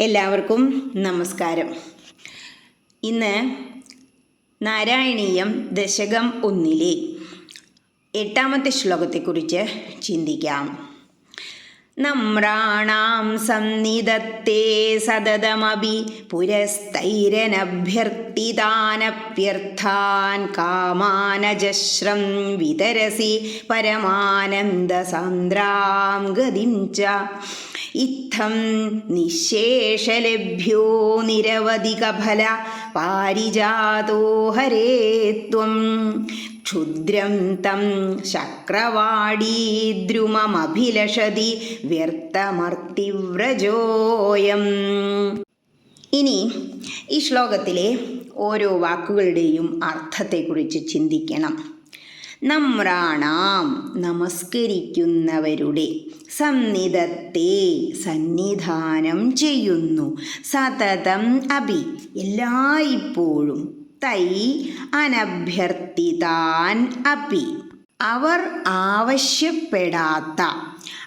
എല്ലാവർക്കും നമസ്കാരം. ഇന്ന് നാരായണീയം ദശകം ഒന്നിലെ എട്ടാമത്തെ ശ്ലോകത്തെക്കുറിച്ച് ചിന്തിക്കാം. നമ്രാണാം സന്നിധത്തെ സതതമപി പുരസ്തൈരനഭ്യർത്ഥിതാനഭ്യർത്ഥാൻ കാമാനജശ്രം വിതരസി പരമാനന്ദസാന്ദ്രാം ഗതിം ച ഇത്തം നിശേഷലഭ്യോ നിരവധികഫല പാരിജാതോ ഹരേ ത്വം. ക്ഷുദ്രം തം ശക്രവാടീദ്രുമമഭിലഷതി വ്യർത്ഥമർത്തിവ്രജോയം. ഇനി ഈ ശ്ലോകത്തിലെ ഓരോ വാക്കുകളുടെയും അർത്ഥത്തെക്കുറിച്ച് ചിന്തിക്കണം. നമ്രാണാം നമസ്കരിക്കുന്നവരുടെ സന്നിധത്തെ സന്നിധാനം ചെയ്യുന്നു. സതതം അഭി എല്ലായ്പ്പോഴും തൈ അനഭ്യർത്ഥിതാൻ അപി അവർ ആവശ്യപ്പെടാത്ത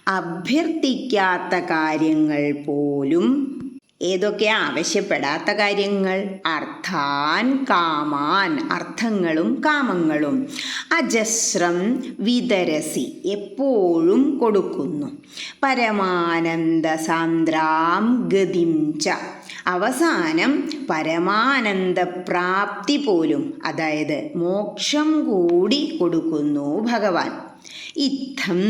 അഭ്യർത്ഥിക്കാത്ത കാര്യങ്ങൾ പോലും ഏതൊക്കെ ആവശ്യപ്പെടാത്ത കാര്യങ്ങൾ? അർത്ഥാൻ കാമാൻ അർത്ഥങ്ങളും കാമങ്ങളും. അജസ്രം വിതരസി എപ്പോഴും കൊടുക്കുന്നു. പരമാനന്ദ സാന്ദ്രാം ഗതിം ച. അവസാനം പരമാനന്ദ പ്രാപ്തി പോലും അതായത് മോക്ഷം കൂടി കൊടുക്കുന്നു ഭഗവാൻ. ഇത്തം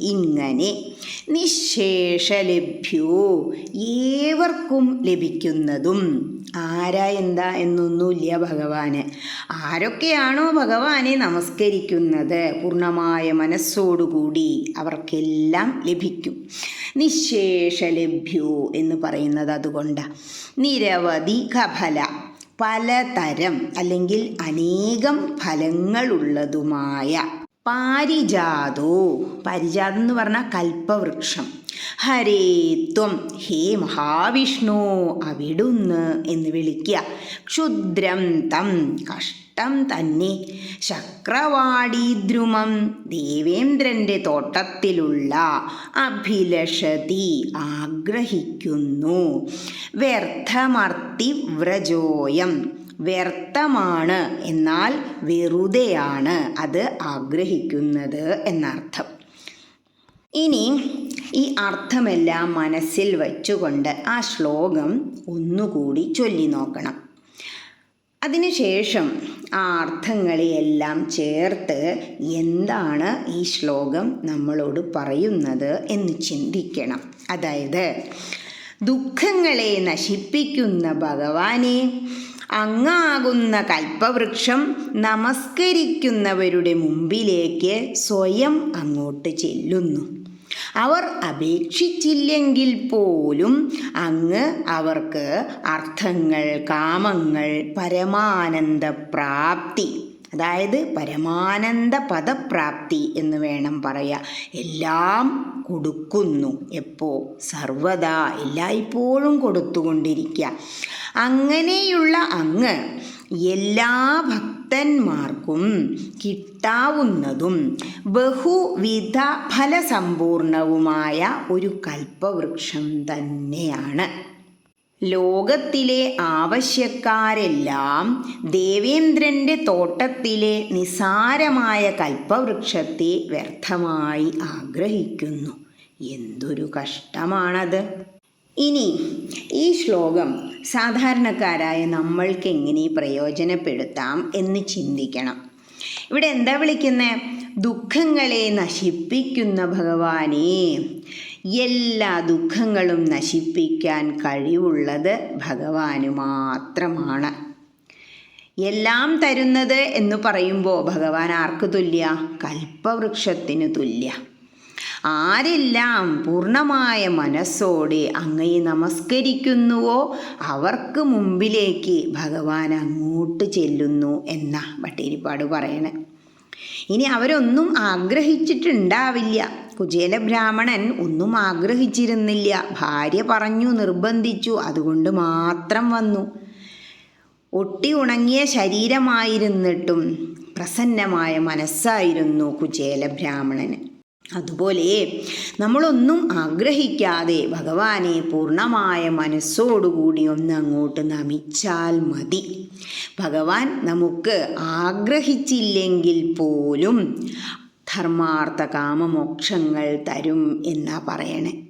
ഇങ്ങനെ നിശേഷലഭ്യോ ഏവർക്കും ലഭിക്കുന്നതും. ആരാ എന്താ എന്നൊന്നുമില്ല ഭഗവാന്. ആരൊക്കെയാണോ ഭഗവാനെ നമസ്കരിക്കുന്നത്? പൂർണമായ മനസ്സോടുകൂടി അവർക്കെല്ലാം ലഭിക്കും. നിശേഷലഭ്യോ എന്ന് പറയുന്നത് അതുകൊണ്ട്. നിരവധി കഫല പലതരം അല്ലെങ്കിൽ അനേകം ഫലങ്ങളുള്ളതുമായ പാരിജാതോ. പാരിജാതം എന്ന് പറഞ്ഞാൽ കൽപ്പവൃക്ഷം. ഹരേ ത്വം ഹേ മഹാവിഷ്ണു അവിടുന്ന് എന്ന് വിളിക്കുക. ക്ഷുദ്രം തം കഷ്ടം തന്നെ. ശക്രവാടീദ്രുമം ദേവേന്ദ്രന്റെ തോട്ടത്തിലുള്ള അഭിലഷതി ആഗ്രഹിക്കുന്നു. വ്യർത്ഥമർത്തി വ്രജോയം വ്യർത്ഥമാണ്. എന്നാൽ വെറുതെയാണ് അത് ആഗ്രഹിക്കുന്നത് എന്നർത്ഥം. ഇനി ഈ അർത്ഥമെല്ലാം മനസ്സിൽ വച്ചുകൊണ്ട് ആ ശ്ലോകം ഒന്നുകൂടി ചൊല്ലി നോക്കണം. അതിനുശേഷം ആ അർത്ഥങ്ങളെയെല്ലാം ചേർത്ത് എന്താണ് ഈ ശ്ലോകം നമ്മളോട് പറയുന്നത് എന്ന് ചിന്തിക്കണം. അതായത് ദുഃഖങ്ങളെ നശിപ്പിക്കുന്ന ഭഗവാനെ അങ്ങാകുന്ന കൽപ്പവൃക്ഷം നമസ്കരിക്കുന്നവരുടെ മുമ്പിലേക്ക് സ്വയം അങ്ങോട്ട് ചെല്ലുന്നു. അവർ അപേക്ഷിച്ചില്ലെങ്കിൽ പോലും അങ്ങ് അവർക്ക് അർത്ഥങ്ങൾ കാമങ്ങൾ പരമാനന്ദ പ്രാപ്തി അതായത് പരമാനന്ദ പദപ്രാപ്തി എന്ന് വേണം പറയാ. എല്ലാം കൊടുക്കുന്നു. എപ്പോ? സർവദാ എല്ലായ്പ്പോഴും കൊടുത്തുകൊണ്ടിരിക്കുക അങ്ങനെയുള്ള അങ്ങ് എല്ലാ ഭക്തന്മാർക്കും കിട്ടാവുന്നതും ബഹുവിധ ഫലസമ്പൂർണവുമായ ഒരു കൽപ്പവൃക്ഷം തന്നെയാണ്. ലോകത്തിലെ ആവശ്യക്കാരെല്ലാം ദേവേന്ദ്രന്റെ തോട്ടത്തിലെ നിസാരമായ കൽപ്പവൃക്ഷത്തെ വ്യർത്ഥമായി ആഗ്രഹിക്കുന്നു. എന്തൊരു കഷ്ടമാണത്. ഇനി ഈ ശ്ലോകം സാധാരണക്കാരായ നമ്മൾക്ക് എങ്ങനെ പ്രയോജനപ്പെടുത്താം എന്ന് ചിന്തിക്കണം. ഇവിടെ എന്താ വിളിക്കുന്നത് ദുഃഖങ്ങളെ നശിപ്പിക്കുന്ന ഭഗവാനെ എല്ലാ ദുഃഖങ്ങളും നശിപ്പിക്കാൻ കഴിവുള്ളത് ഭഗവാന് മാത്രമാണ്. എല്ലാം തരുന്നത് എന്ന് പറയുമ്പോൾ ഭഗവാൻ ആർക്ക് തുല്യ? കൽപ്പവൃക്ഷത്തിന് തുല്യ. ആരെല്ലാം പൂർണമായ മനസ്സോടെ അങ്ങയെ നമസ്കരിക്കുന്നുവോ അവർക്ക് മുമ്പിലേക്ക് ഭഗവാൻ അങ്ങോട്ട് ചെല്ലുന്നു എന്ന ഭട്ടേരിപ്പാട് പറയണേ. ഇനി അവരൊന്നും ആഗ്രഹിച്ചിട്ടുണ്ടാവില്ല. കുചേല ബ്രാഹ്മണൻ ഒന്നും ആഗ്രഹിച്ചിരുന്നില്ല. ഭാര്യ പറഞ്ഞു നിർബന്ധിച്ചു. അതുകൊണ്ട് മാത്രം വന്നു. ഒട്ടി ഉണങ്ങിയ ശരീരമായിരുന്നിട്ടും പ്രസന്നമായ മനസ്സായിരുന്നു കുചേല ബ്രാഹ്മണന് അതുപോലെ നമ്മളൊന്നും ആഗ്രഹിക്കാതെ ഭഗവാനെ പൂർണമായ മനസ്സോടുകൂടി ഒന്ന് അങ്ങോട്ട് നമിച്ചാൽ മതി. ഭഗവാൻ നമുക്ക് ആഗ്രഹിച്ചില്ലെങ്കിൽ പോലും ധർമാർത്ഥ കാമമോക്ഷങ്ങൾ തരും എന്നാ പറയണേ.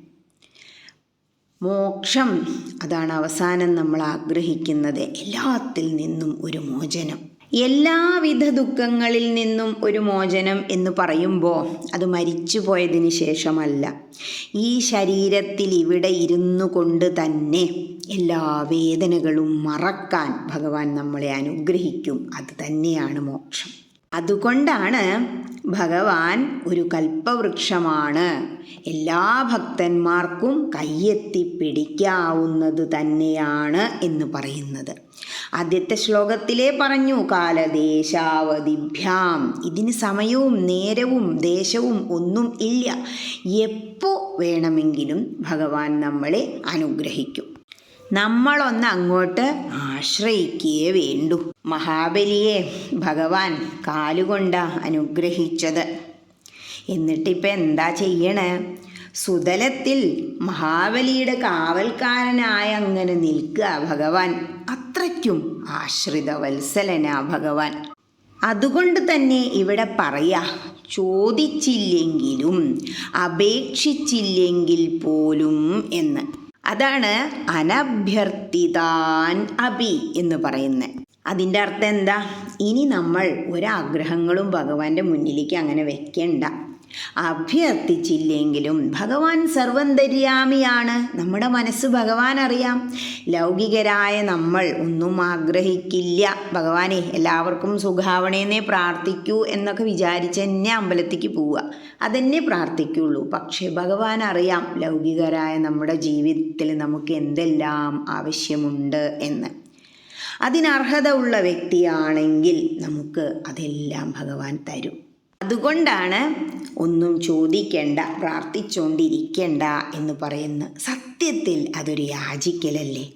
മോക്ഷം അതാണ് അവസാനം നമ്മൾ ആഗ്രഹിക്കുന്നത്. എല്ലാത്തിൽ നിന്നും ഒരു മോചനം. എല്ലാവിധ ദുഃഖങ്ങളിൽ നിന്നും ഒരു മോചനം എന്ന് പറയുമ്പോൾ അത് മരിച്ചു പോയതിന് ശേഷമല്ല. ഈ ശരീരത്തിൽ ഇവിടെ ഇരുന്നു കൊണ്ട് തന്നെ എല്ലാ വേദനകളും മറക്കാൻ ഭഗവാൻ നമ്മളെ അനുഗ്രഹിക്കും. അത് തന്നെയാണ് മോക്ഷം. അതുകൊണ്ടാണ് ഭഗവാൻ ഒരു കൽപ്പവൃക്ഷമാണ്. എല്ലാ ഭക്തന്മാർക്കും കയ്യെത്തി പിടിക്കാവുന്നത് തന്നെയാണ് എന്ന് പറയുന്നത്. ആദ്യത്തെ ശ്ലോകത്തിലെ പറഞ്ഞു കാലദേശാവധിഭ്യാം. ഇതിന് സമയവും നേരവും ദേശവും ഒന്നും ഇല്ല. എപ്പോൾ വേണമെങ്കിലും ഭഗവാൻ നമ്മളെ അനുഗ്രഹിക്കും. നമ്മളൊന്ന് അങ്ങോട്ട് ആശ്രയിക്കുകയേ വേണ്ടു. മഹാബലിയെ ഭഗവാൻ കാലുകൊണ്ട അനുഗ്രഹിച്ചത്. എന്നിട്ടിപ്പോൾ എന്താ ചെയ്യണേ? സുതലത്തിൽ മഹാബലിയുടെ കാവൽക്കാരനായ അങ്ങനെ നിൽക്കുക ഭഗവാൻ. അത്രയ്ക്കും ആശ്രിത വത്സലനാ ഭഗവാൻ. അതുകൊണ്ട് തന്നെ ഇവിടെ പറയാ ചോദിച്ചില്ലെങ്കിലും അപേക്ഷിച്ചില്ലെങ്കിൽ പോലും എന്ന്. അതാണ് അനഭ്യർത്ഥിതാൻ അഭി എന്ന് പറയുന്നത് അതിന്റെ അർത്ഥം എന്താ? ഇനി നമ്മൾ ഒരാഗ്രഹങ്ങളും ഭഗവാന്റെ മുന്നിലേക്ക് അങ്ങനെ വെക്കണ്ട. അഭ്യർത്ഥിച്ചില്ലെങ്കിലും ഭഗവാൻ സർവന്തര്യാമിയാണ്. നമ്മുടെ മനസ്സ് ഭഗവാൻ അറിയാം ലൗകികരായ നമ്മൾ ഒന്നും ആഗ്രഹിക്കില്ല. ഭഗവാനെ എല്ലാവർക്കും സുഖാവണേന്നേ പ്രാർത്ഥിക്കൂ എന്നൊക്കെ വിചാരിച്ച് തന്നെ അമ്പലത്തിക്ക് പോവുക. അതെന്നെ പ്രാർത്ഥിക്കുള്ളൂ. പക്ഷേ ഭഗവാൻ അറിയാം ലൗകികരായ നമ്മുടെ ജീവിതത്തിൽ നമുക്ക് എന്തെല്ലാം ആവശ്യമുണ്ട് എന്ന്. അതിനർഹത ഉള്ള വ്യക്തിയാണെങ്കിൽ നമുക്ക് അതെല്ലാം ഭഗവാൻ തരും. അതുകൊണ്ടാണ് ഒന്നും ചോദിക്കേണ്ട പ്രാർത്ഥിച്ചുകൊണ്ടിരിക്കേണ്ട എന്ന് പറയുന്ന സത്യത്തിൽ അതൊരു യാചിക്കലല്ലേ?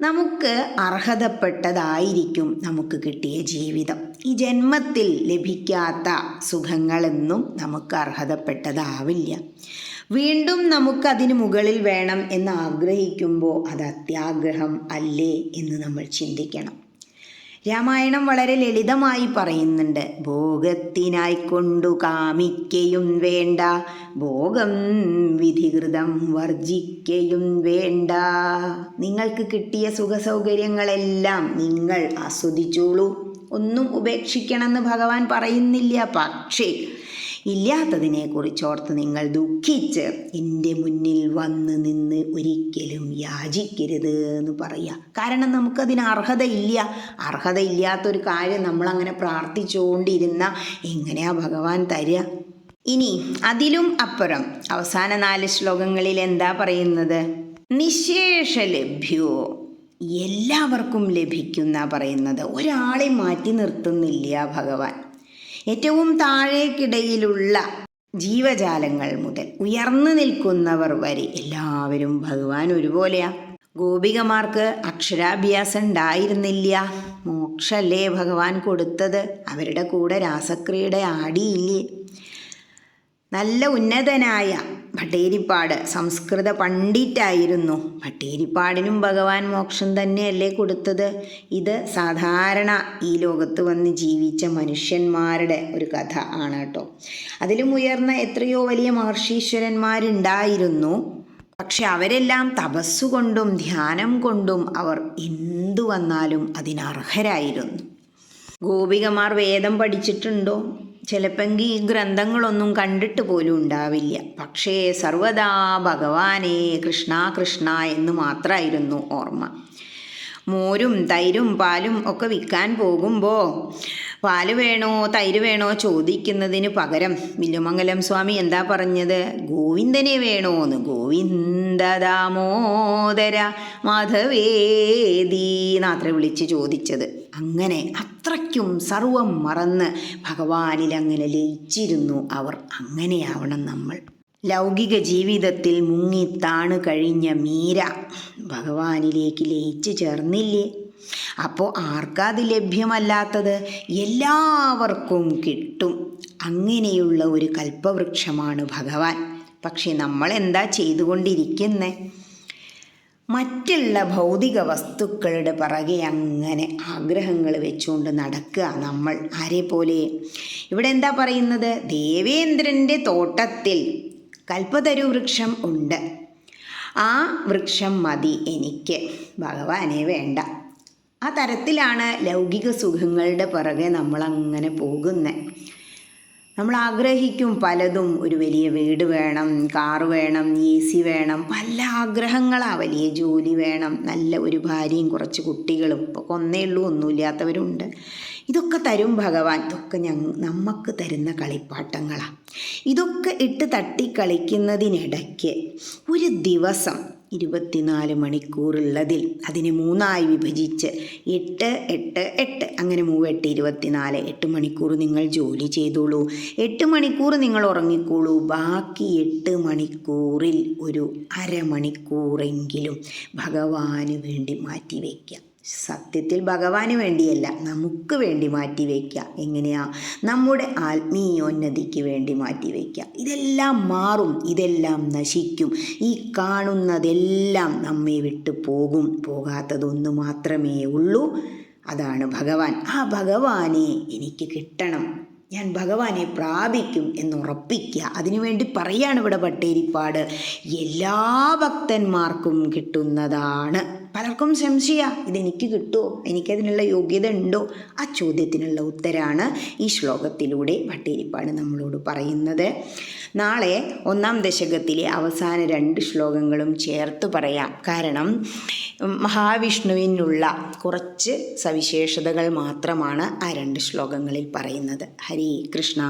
നമുക്ക് അർഹതപ്പെട്ടതായിരിക്കും നമുക്ക് കിട്ടിയ ജീവിതം. ഈ ജന്മത്തിൽ ലഭിക്കാത്ത സുഖങ്ങളെന്നും നമുക്ക് അർഹതപ്പെട്ടതാവില്ല. വീണ്ടും നമുക്കതിന് മുകളിൽ വേണം എന്ന് ആഗ്രഹിക്കുമ്പോൾ അത് അത്യാഗ്രഹം അല്ലേ എന്ന് നമ്മൾ ചിന്തിക്കണം. രാമായണം വളരെ ലളിതമായി പറയുന്നുണ്ട്. ഭോഗത്തിനായി കൊണ്ടു കാമിക്കയും വേണ്ട ഭോഗം വിധികൃതം വർജിക്കയും വേണ്ട. നിങ്ങൾക്ക് കിട്ടിയ സുഖസൗകര്യങ്ങളെല്ലാം നിങ്ങൾ ആസ്വദിച്ചോളൂ. ഒന്നും ഉപേക്ഷിക്കണമെന്ന് ഭഗവാൻ പറയുന്നില്ല. പക്ഷേ ഇല്ലാത്തതിനെക്കുറിച്ചോർത്ത് നിങ്ങൾ ദുഃഖിച്ച് എന്റെ മുന്നിൽ വന്ന് നിന്ന് ഒരിക്കലും യാചിക്കരുത് എന്ന് പറയുക. കാരണം നമുക്കതിന് അർഹതയില്ല. അർഹതയില്ലാത്തൊരു കാര്യം നമ്മളങ്ങനെ പ്രാർത്ഥിച്ചുകൊണ്ടിരുന്ന എങ്ങനെയാ ഭഗവാൻ തരിക ഇനി അതിലും അപ്പുറം അവസാന നാല് ശ്ലോകങ്ങളിൽ എന്താ പറയുന്നത്? നിശേഷ ലഭ്യോ എല്ലാവർക്കും ലഭിക്കുന്ന പറയുന്നത് ഒരാളെ മാറ്റി നിർത്തുന്നില്ല ഭഗവാൻ. ഏറ്റവും താഴേക്കിടയിലുള്ള ജീവജാലങ്ങൾ മുതൽ ഉയർന്നു നിൽക്കുന്നവർ വരെ എല്ലാവരും ഭഗവാൻ ഒരുപോലെയാ. ഗോപികമാർക്ക് അക്ഷരാഭ്യാസം ഉണ്ടായിരുന്നില്ല. മോക്ഷല്ലേ ഭഗവാൻ കൊടുത്തത്. അവരുടെ കൂടെ രാസക്രീഡ ആടിയില്ലേ? നല്ല ഉന്നതനായ ഭട്ടേരിപ്പാട് സംസ്കൃത പണ്ഡിറ്റായിരുന്നു. ഭട്ടേരിപ്പാടിനും ഭഗവാൻ മോക്ഷം തന്നെയല്ലേ കൊടുത്തത്? ഇത് സാധാരണ ഈ ലോകത്ത് വന്ന് ജീവിച്ച മനുഷ്യന്മാരുടെ ഒരു കഥ ആണ് കേട്ടോ. അതിലും ഉയർന്ന എത്രയോ വലിയ മഹർഷീശ്വരന്മാരുണ്ടായിരുന്നു. പക്ഷെ അവരെല്ലാം തപസ്സുകൊണ്ടും ധ്യാനം കൊണ്ടും അവർ എന്തു വന്നാലും അതിനർഹരായിരുന്നു. ഗോപികമാർ വേദം പഠിച്ചിട്ടുണ്ടോ? ചിലപ്പെങ്കിൽ ഈ ഗ്രന്ഥങ്ങളൊന്നും കണ്ടിട്ട് പോലും ഉണ്ടാവില്ല. പക്ഷേ സർവദാ ഭഗവാനെ കൃഷ്ണ കൃഷ്ണ എന്ന് മാത്രമായിരുന്നു ഓർമ്മ. മോരും തൈരും പാലും ഒക്കെ വിൽക്കാൻ പോകുമ്പോൾ പാൽ വേണോ തൈര് വേണോ ചോദിക്കുന്നതിന് പകരം വില്ലുമംഗലം സ്വാമി എന്താ പറഞ്ഞത്? ഗോവിന്ദനെ വേണോന്ന്. ഗോവിന്ദ ദാമോദര മാധവേദീന്നാത്ര വിളിച്ച് ചോദിച്ചത്. അങ്ങനെ അത്രയ്ക്കും സർവം മറന്ന് ഭഗവാനിൽ അങ്ങനെ ലയിച്ചിരുന്നു അവർ. അങ്ങനെയാവണം നമ്മൾ. ലൗകിക ജീവിതത്തിൽ മുങ്ങി താണു കഴിഞ്ഞ മീര ഭഗവാനിലേക്ക് ലയിച്ചു ചേർന്നില്ലേ? അപ്പോൾ ആർക്കാത് ലഭ്യമല്ലാത്തത്? എല്ലാവർക്കും കിട്ടും. അങ്ങനെയുള്ള ഒരു കൽപ്പവൃക്ഷമാണ് ഭഗവാൻ. പക്ഷെ നമ്മൾ എന്താ ചെയ്തുകൊണ്ടിരിക്കുന്നേ? മറ്റുള്ള ഭൗതിക വസ്തുക്കളുടെ പിറകെ അങ്ങനെ ആഗ്രഹങ്ങൾ വെച്ചുകൊണ്ട് നടക്കുക നമ്മൾ ആരെ പോലെ? ഇവിടെ എന്താ പറയുന്നത്? ദേവേന്ദ്രന്റെ തോട്ടത്തിൽ കൽപ്പതരു വൃക്ഷം ഉണ്ട്. ആ വൃക്ഷം മതി എനിക്ക്. ഭഗവാനെ വേണ്ട. ആ തരത്തിലാണ് ലൗകിക സുഖങ്ങളുടെ പിറകെ നമ്മളങ്ങനെ പോകുന്നത് നമ്മൾ ആഗ്രഹിക്കും പലതും. ഒരു വലിയ വീട് വേണം കാർ വേണം എ സി വേണം. പല ആഗ്രഹങ്ങളാണ് വലിയ ജോലി വേണം. നല്ല ഒരു ഭാര്യയും കുറച്ച് കുട്ടികളും. ഇപ്പോൾ ഒന്നേ ഉള്ളൂ. ഒന്നുമില്ലാത്തവരുണ്ട്. ഇതൊക്കെ തരും ഭഗവാൻ. ഇതൊക്കെ ഞങ്ങ നമുക്ക് തരുന്ന കളിപ്പാട്ടങ്ങളാണ് ഇതൊക്കെ ഇട്ട് തട്ടി കളിക്കുന്നതിനിടയ്ക്ക് ഒരു ദിവസം ഇരുപത്തിനാല് മണിക്കൂറുള്ളതിൽ അതിനെ മൂന്നായി വിഭജിച്ച് എട്ട് എട്ട് എട്ട്. അങ്ങനെ മൂവെട്ട് ഇരുപത്തിനാല് എട്ട് മണിക്കൂർ നിങ്ങൾ ജോലി ചെയ്തോളൂ. എട്ട് മണിക്കൂർ നിങ്ങൾ ഉറങ്ങിക്കോളൂ. ബാക്കി എട്ട് മണിക്കൂറിൽ ഒരു അരമണിക്കൂറെങ്കിലും ഭഗവാന് വേണ്ടി മാറ്റി വയ്ക്കാം സത്യത്തിൽ ഭഗവാന് വേണ്ടിയല്ല നമുക്ക് വേണ്ടി മാറ്റി വയ്ക്കുക എങ്ങനെയാ? നമ്മുടെ ആത്മീയോന്നതിക്ക് വേണ്ടി മാറ്റി വയ്ക്കുക ഇതെല്ലാം മാറും ഇതെല്ലാം നശിക്കും. ഈ കാണുന്നതെല്ലാം നമ്മെ വിട്ട് പോകും. പോകാത്തതൊന്നു മാത്രമേ ഉള്ളൂ. അതാണ് ഭഗവാൻ. ആ ഭഗവാനെ എനിക്ക് കിട്ടണം. ഞാൻ ഭഗവാനെ പ്രാപിക്കും എന്നുറപ്പിക്കുക അതിനുവേണ്ടി പറയാണ് ഇവിടെ പട്ടേരിപ്പാട്. എല്ലാ ഭക്തന്മാർക്കും കിട്ടുന്നതാണ്. പലർക്കും സംശയ ഇതെനിക്ക് കിട്ടുമോ എനിക്കതിനുള്ള യോഗ്യത ഉണ്ടോ? ആ ചോദ്യത്തിനുള്ള ഉത്തരാണ് ഈ ശ്ലോകത്തിലൂടെ ഭട്ടേരിപ്പാട് നമ്മളോട് പറയുന്നത്. നാളെ ഒന്നാം ദശകത്തിലെ അവസാന രണ്ട് ശ്ലോകങ്ങളും ചേർത്ത് പറയാം. കാരണം മഹാവിഷ്ണുവിനുള്ള കുറച്ച് സവിശേഷതകൾ മാത്രമാണ് ആ രണ്ട് ശ്ലോകങ്ങളിൽ പറയുന്നത്. ഹരി കൃഷ്ണ.